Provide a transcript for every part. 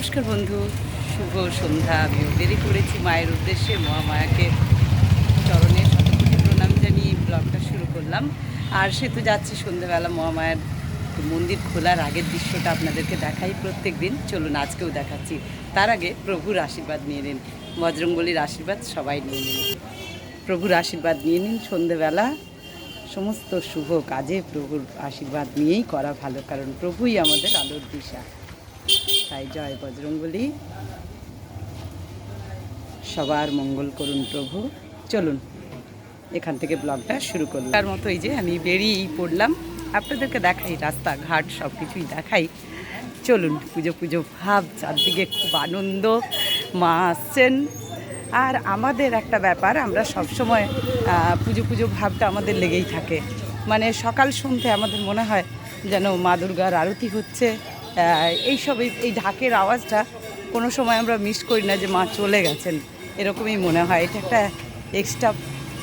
নমস্কার বন্ধু, শুভ সন্ধ্যা। আমিও দেরি করেছি মায়ের উদ্দেশ্যে মহামায়াকে চরণে শতকোটি প্রণাম জানিয়ে ব্লগটা শুরু করলাম। আর সে তো যাচ্ছে সন্ধ্যেবেলা মহামায়ার মন্দির খোলার আগের দৃশ্যটা আপনাদেরকে দেখাই প্রত্যেক দিন। চলুন, আজকেও দেখাচ্ছি। তার আগে প্রভুর আশীর্বাদ নিয়ে নিন। বজরঙ্গলির আশীর্বাদ সবাই নিয়ে নিন। প্রভুর আশীর্বাদ নিয়ে নিন সন্ধেবেলা সমস্ত শুভ কাজে প্রভুর আশীর্বাদ নিয়েই করা ভালো, কারণ প্রভুই আমাদের আলোর দিশা। তাই জয় বজরঙ্গলি। সবার মঙ্গল করুন প্রভু। চলুন এখান থেকে ব্লগটা শুরু করলাম তার মতো এই যে আমি বেরিয়েই পড়লাম। আপনাদেরকে দেখাই রাস্তাঘাট সব কিছুই দেখাই। চলুন পুজো পুজো ভাব চারদিকে খুব আনন্দ। মা আসছেন। আর আমাদের একটা ব্যাপার আমরা সবসময় আহ, পুজো পুজো ভাবটা আমাদের লেগেই থাকে। মানে সকাল সন্ধ্যে আমাদের মনে হয় যেন মা দুর্গার আরতি হচ্ছে। এইসব, এই- ঢাকের আওয়াজটা কোনো সময় আমরা মিস করি না যে মা চলে গেছেন। এরকমই মনে হয়। এটা একটা এক্সট্রা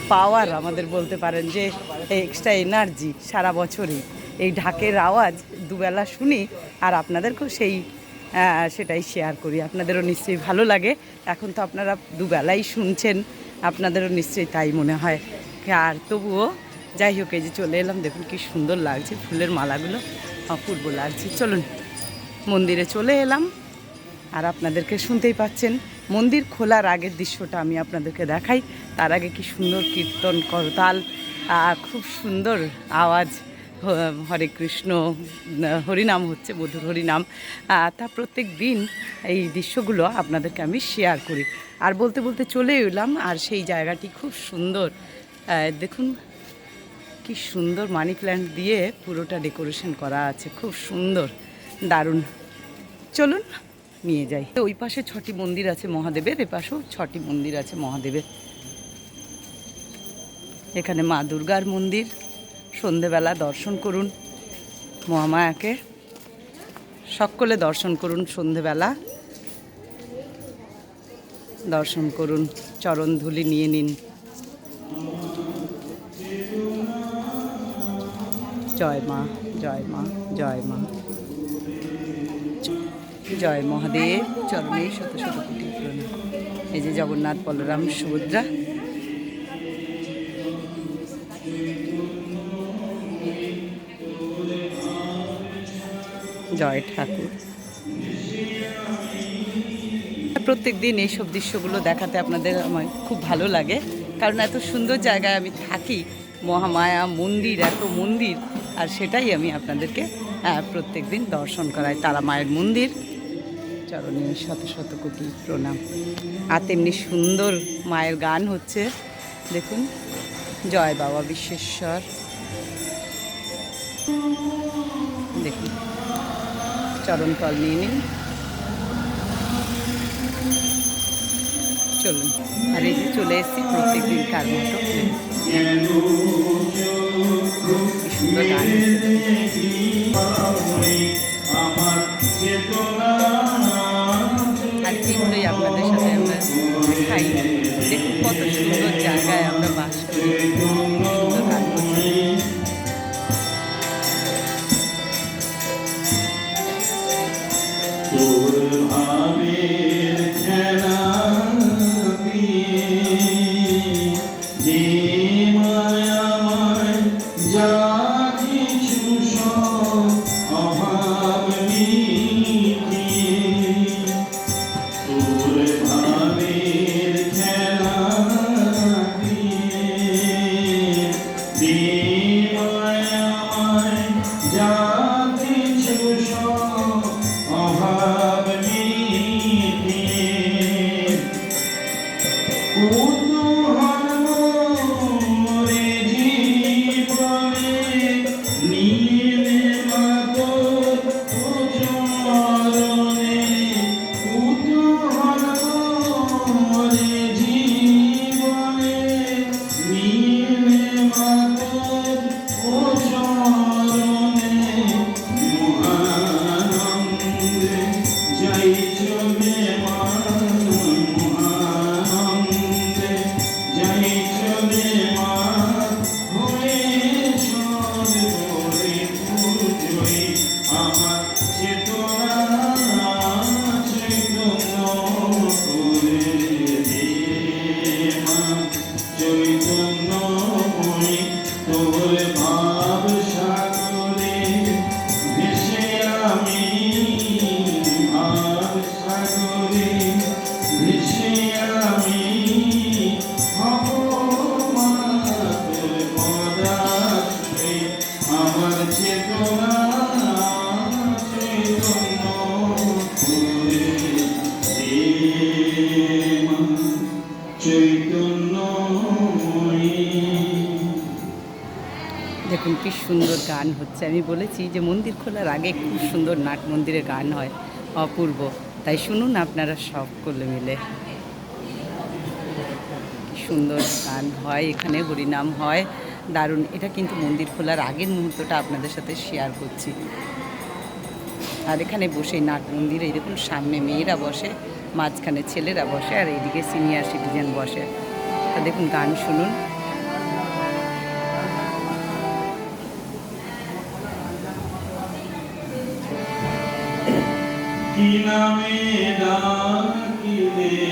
পাওয়ার আমাদের বলতে পারেন যে এক্সট্রা এনার্জি সারা বছরই। এই ঢাকের আওয়াজ দুবেলা শুনি আর আপনাদেরকেও সেই সেটাই শেয়ার করি। আপনাদেরও নিশ্চয়ই ভালো লাগে। এখন তো আপনারা দুবেলাই শুনছেন, আপনাদেরও নিশ্চয়ই তাই মনে হয়। আর তবুও যাই হোক, এই যে চলে এলাম, দেখুন কি সুন্দর লাগছে। ফুলের মালাগুলো অপূর্ব লাগছে। চলুন। মন্দিরে চলে এলাম। আর আপনাদেরকে শুনতেই পাচ্ছেন, মন্দির খোলার আগের দৃশ্যটা আমি আপনাদেরকে দেখাই। তার আগে কি সুন্দর কীর্তন করতাল খুব সুন্দর আওয়াজ হরে কৃষ্ণ হরিনাম হচ্ছে মধুর হরিনাম। তা প্রত্যেক দিন এই দৃশ্যগুলো আপনাদেরকে আমি শেয়ার করি। আর বলতে বলতে চলে এলাম, আর সেই জায়গাটি খুব সুন্দর। দেখুন, কি সুন্দর মানি প্ল্যান্ট দিয়ে পুরোটা ডেকোরেশন করা আছে, খুব সুন্দর। দারুণ। চলুন, নিয়ে যাই। ওই পাশে ছটি মন্দির আছে মহাদেবের, এ পাশেও ছটি মন্দির আছে মহাদেবের। এখানে মা দুর্গার মন্দির। সন্ধেবেলা দর্শন করুন মহামায়াকে। সকলে দর্শন করুন সন্ধেবেলা। দর্শন করুন, চরণ ধুলি নিয়ে নিন। জয় মা জয় মা জয় মা। জয় মহাদেব, চরণে শত শত কোটি প্রণাম। এই যে জগন্নাথ বলরাম সুভদ্রা। জয় ঠাকুর। প্রত্যেক দিন এইসব দৃশ্যগুলো দেখাতে আপনাদের আমার খুব ভালো লাগে। কারণ এত সুন্দর জায়গায় আমি থাকি, মহামায়া মন্দির, এত মন্দির, আর সেটাই আমি আপনাদেরকে প্রত্যেক দিন দর্শন করাই। তারা মায়ের মন্দির চরণে শত শত কোটি প্রণাম। আর তেমনি সুন্দর মায়ের গান হচ্ছে, দেখুন, জয় বাবা বিশ্বেশ্বর। দেখুন চরণতল নিয়ে নিন। চলুন, আর এই যে চলে এসেছি প্রত্যেক দিন কার মতো। সুন্দর গান। হচ্ছে। আর খাই দেখুন কত সুন্দর জায়গায় আমরা বাস করি। সুন্দর গান করছি। আমি বলেছি যে মন্দির খোলার আগে খুব সুন্দর নাট মন্দিরে গান হয়, অপূর্ব। তাই শুনুন আপনারা সকলে মিলে। সুন্দর গান হয়, এখানে হরিনাম হয়, দারুণ। এটা কিন্তু মন্দির খোলার আগের মুহূর্তটা আপনাদের সাথে শেয়ার করছি। আর এখানে বসে নাট মন্দির দেখুন, সামনে মেয়েরা বসে, মাঝখানে ছেলেরা বসে, আর এইদিকে সিনিয়র সিটিজেন বসে। তা দেখুন, গান শুনুন। কি নামে ডাকিলে?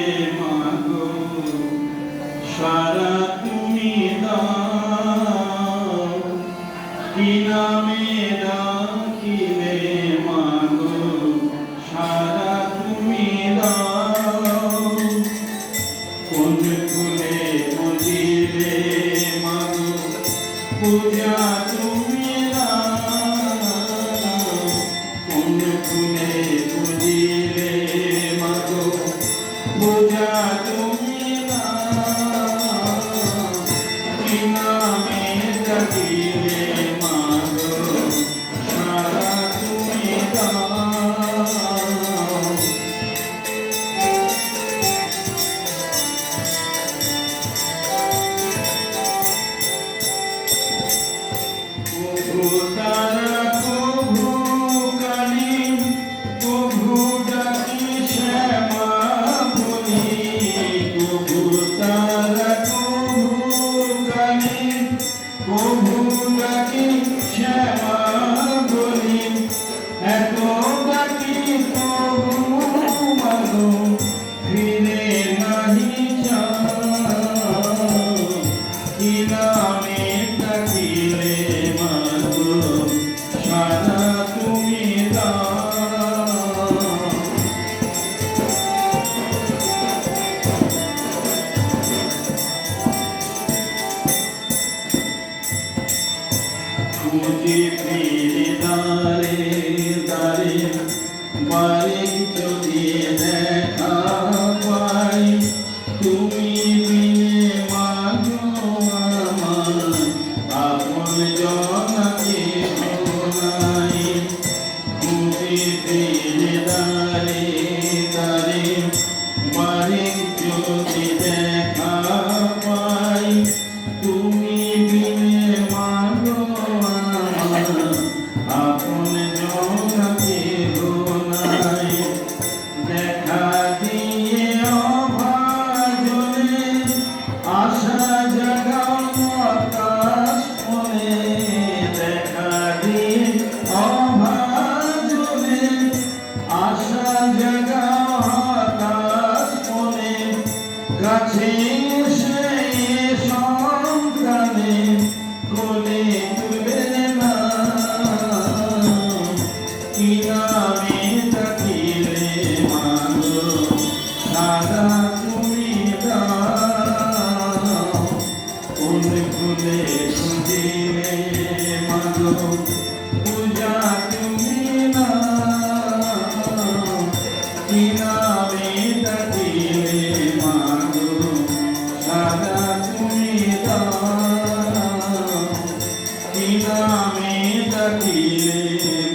মোহনাকে जाने तटीले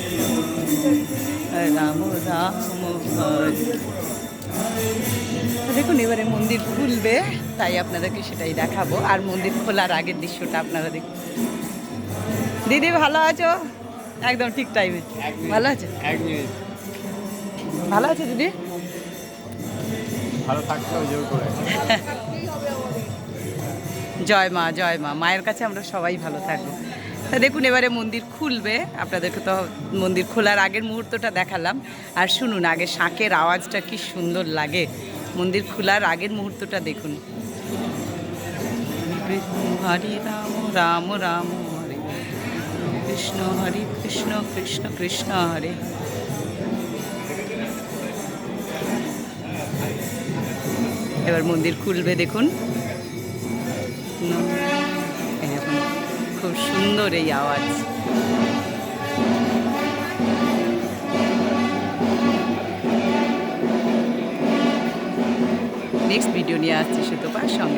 রাম রাম দেখুন এবারে মন্দির খুলবে তাই আপনাদেরকে সেটাই দেখাবো। আর মন্দির খোলার আগের দৃশ্যটা আপনারা দেখুন দিদি ভালো আছো? একদম ঠিক টাইমে ভালো আছে? ভালো আছে দিদি? ভালো জোর করে। জয় মা জয় মা। মায়ের কাছে আমরা সবাই ভালো থাকব। দেখুন এবারে মন্দির খুলবে। আপনাদেরকে তো মন্দির খোলার আগের মুহূর্তটা দেখালাম। আর শুনুন আগে শাঁখের আওয়াজটা কি সুন্দর লাগে। মন্দির খোলার আগের মুহূর্তটা দেখুন। হরে রাম রাম রাম হরে। কৃষ্ণ হরে কৃষ্ণ কৃষ্ণ কৃষ্ণ হরে। এবার মন্দির খুলবে দেখুন, খুব সুন্দর এই আওয়াজ। নেক্সট ভিডিও নিয়ে আসছি সুতোপার সঙ্গে